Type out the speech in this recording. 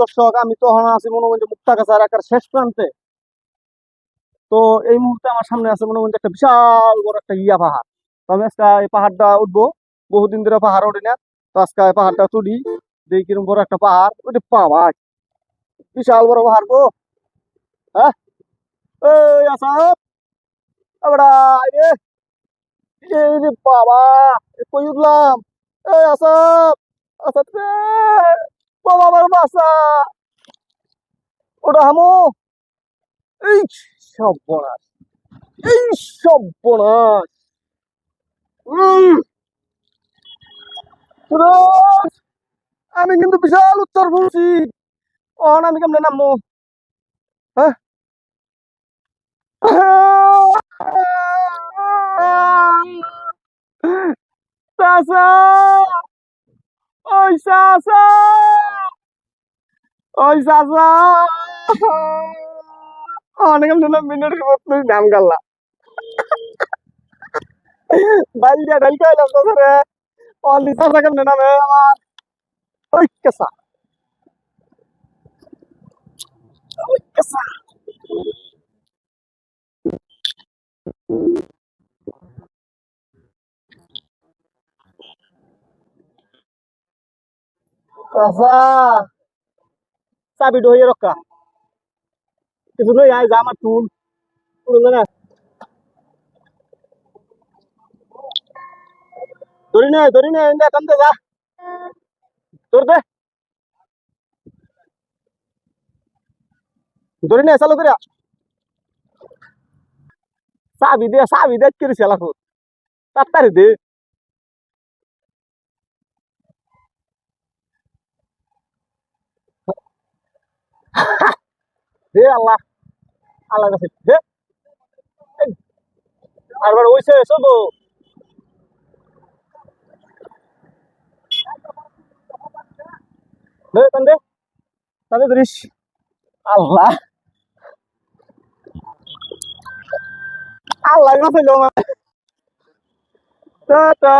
দর্শক, আমি আছি মুক্তাগাছা এলাকার শেষ প্রান্তে। তো এই মুহূর্তে আমার সামনে আছে একটা বিশাল বড় একটা ইয়া পাহাড়। তো আমি আজকে এই পাহাড়টা উঠবো, বহুদিন ধরে পাহাড় না। তো আজকে এই পাহাড়টা তুলি, দেখি কিরম বড় একটা পাহাড়। বিশাল বড় পাহাড় গো। হ্যাঁ? এই বাবা কই উঠলাম? এই আসাদ আসাদ এই সর্বনাশ এই। আমি কিন্তু বিশাল উত্তর বলছি অন আমি কেমনে নামবো? হ্যাঁ? ওই চাচা ওই চাচা। অনেক মিনিট তুই নাম গাল্লা ডাল দিয়া ডাল খাইলাম তো ধরে অলি চাচা কেমনে নামে? আমার ওই কেসা ওই কেসা চাচা। চাবি ডহিয়ে রক্ষা কিছু নই আয় যা আমার চুল পুরো না ধরি নে ধরি নে এনে টানতে যা ধর দে ধরি নে চালু করিয়া চাবি দে চাবি দে করে চালা কর তাড়াতাড়ি দে দে আল্লাহ আল্লাহ কাছে দে আরবার ওইসে এসো তো দে টান দে টান দে ধরিস আল্লাহ আল্লাহ কাছে লো টাটা